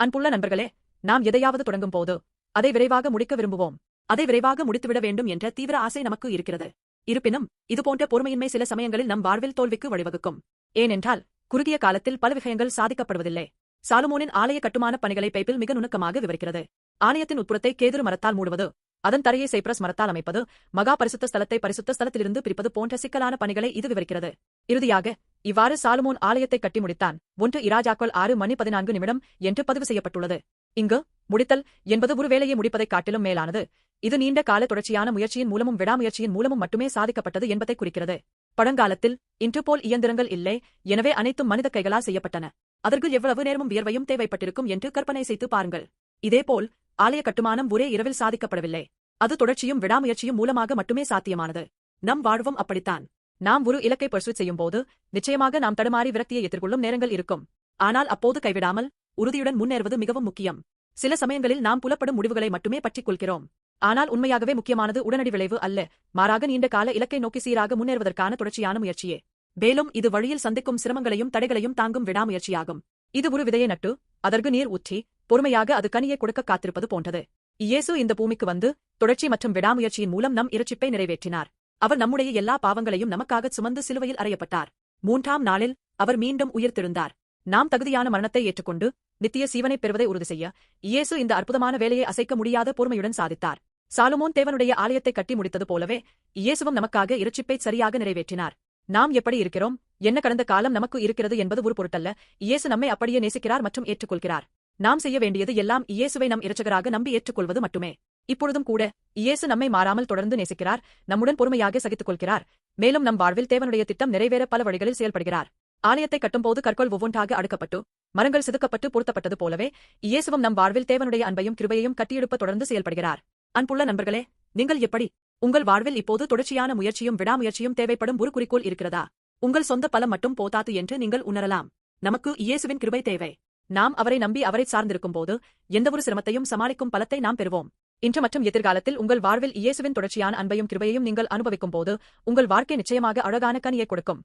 அன்புள்ள நண்பர்களே நாம் எதையாவது தொடங்கும் போது அதை விரைவாக முடிக்க விரும்புவோம். அதை விரைவாக முடித்துவிட வேண்டும் என்ற தீவிர ஆசை நமக்கு இருக்கிறது. இருப்பினும் இதுபோன்ற பொறுமையின்மை சில சமயங்களில் நம் வாழ்வில் தோல்விக்கு வழிவகுக்கும். ஏனென்றால் குறுகிய காலத்தில் பல விஷயங்கள் சாதிக்கப்படுவதில்லை. சாலுமோனின் ஆலய கட்டுமான பணிகளை பைப்பில் மிக நுணுக்கமாக விவரிக்கிறது. ஆலயத்தின் உட்புறத்தை கேதுரு மரத்தால் மூடுவது அதன் தரையை சைப்ரஸ் மரத்தால் அமைப்பது மகா பரிசுத்த ஸ்தலத்தை பரிசுத்த ஸ்தலத்திலிருந்து பிரிப்பது போன்ற சிக்கலான பணிகளை இது விவரிக்கிறது. இறுதியாக இவ்வாறு சாலுமோன் ஆலயத்தை கட்டி முடித்தான். ஒன்று இராஜாக்கள் ஆறு மணி பதினான்கு நிமிடம் என்று பதிவு செய்யப்பட்டுள்ளது. இங்கு முடித்தல் என்பது ஒரு வேலையை முடிப்பதைக் காட்டிலும் மேலானது. இது நீண்ட கால தொடர்ச்சியான முயற்சியின் மூலமும் விடாமுயற்சியின் மூலமும் மட்டுமே சாதிக்கப்பட்டது என்பதை குறிக்கிறது. பழங்காலத்தில் இன்று போல் இயந்திரங்கள் இல்லை எனவே அனைத்தும் மனித கைகளால் செய்யப்பட்டன. அதற்கு எவ்வளவு நேரமும் வியர்வையும் தேவைப்பட்டிருக்கும் என்று கற்பனை செய்து பாருங்கள். இதேபோல் ஆலய கட்டுமானம் ஒரே இரவில் சாதிக்கப்படவில்லை. அது தொடர்ச்சியும் விடாமுயற்சியும் மூலமாக மட்டுமே சாத்தியமானது. நம் வாழ்வும் அப்படித்தான். நாம் ஒரு இலக்கை பர்சுட் செய்யும்போது நிச்சயமாக நாம் தடுமாறி விரக்தியை எதிர்கொள்ளும் நேரங்கள் இருக்கும். ஆனால் அப்போது கைவிடாமல் உறுதியுடன் முன்னேறுவது மிகவும் முக்கியம். சில சமயங்களில் நாம் புலப்படும் முடிவுகளை மட்டுமே பற்றிக் கொள்கிறோம். ஆனால் உண்மையாகவே முக்கியமானது உடனடி விளைவு அல்ல. மாறாக நீண்ட கால இலக்கை நோக்கி சீராக முன்னேறுவதற்கான தொடர்ச்சியான முயற்சியே. மேலும் இது வழியில் சந்திக்கும் சிரமங்களையும் தடைகளையும் தாங்கும் விடாமுயற்சியாகும். இது ஒரு விதையை நட்டு அதற்கு நீர் ஊற்றி பொறுமையாக அது கனியை கொடுக்க காத்திருப்பது போன்றது. இயேசு இந்த பூமிக்கு வந்து தொடர்ச்சி மற்றும் விடாமுயற்சியின் மூலம் நம் இரட்சிப்பை நிறைவேற்றினார். அவர் நம்முடைய எல்லா பாவங்களையும் நமக்காக சுமந்து சிலுவையில் அறையப்பட்டார். மூன்றாம் நாளில் அவர் மீண்டும் உயிர்த்தெழுந்தார் நாம் தகுதியான மரணத்தை ஏற்றுக்கொண்டு நித்திய சீவனைப் பெறுவதை உறுதி செய்ய இயேசு இந்த அற்புதமான வேலையை அசைக்க முடியாத பொறுமையுடன் சாதித்தார். சாலுமோன் தேவனுடைய ஆலயத்தை கட்டி முடித்தது போலவே இயேசுவும் நமக்காக இரட்சிப்பை சரியாக நிறைவேற்றினார். நாம் எப்படி இருக்கிறோம்? என்ன கடந்த காலம் நமக்கு இருக்கிறது என்பது ஒரு பொருட்டல்ல. இயேசு நம்மை அப்படியே நேசிக்கிறார் மற்றும் ஏற்றுக்கொள்கிறார். நாம் செய்ய வேண்டியது எல்லாம் இயேசுவை நம் இரட்சகராக நம்பி ஏற்றுக்கொள்வது மட்டுமே. இப்பொழுதும் கூட இயேசு நம்மை மாறாமல் தொடர்ந்து நேசிக்கிறார் நம்முடன் பொறுமையாக சகித்துக் கொள்கிறார். மேலும் நம் வாழ்வில் தேவனுடைய திட்டம் நிறைவேற பல வழிகளில் செயல்படுகிறார். ஆலயத்தை கட்டும்போது கற்கள் ஒவ்வொன்றாக அடுக்கப்பட்டு மரங்கள் செதுக்கப்பட்டு பொருத்தப்பட்டது போலவே இயேசுவும் நம் வாழ்வில் தேவனுடைய அன்பையும் கிருபையையும் கட்டியெடுப்ப தொடர்ந்து செயல்படுகிறார். அன்புள்ள நண்பர்களே நீங்கள் எப்படி? உங்கள் வாழ்வில் இப்போது தொடர்ச்சியான முயற்சியும் விடாமுயற்சியும் தேவைப்படும் ஒரு குறிக்கோள் இருக்கிறதா? உங்கள் சொந்த பலம் மட்டும் போதாது என்று நீங்கள் உணரலாம். நமக்கு இயேசுவின் கிருபை தேவை. நாம் அவரை நம்பி அவரை சார்ந்திருக்கும் போது எந்தவொரு சிரமத்தையும் சமாளிக்கும் பலத்தை நாம் பெறுவோம். இன்று மற்றும் எதிர்காலத்தில் உங்கள் வாழ்வில் இயேசுவின் தொடர்ச்சியான அன்பையும் கிருபையையும் நீங்கள் அனுபவிக்கும் போது உங்கள் வாழ்க்கை நிச்சயமாக அழகான கனியை கொடுக்கும்.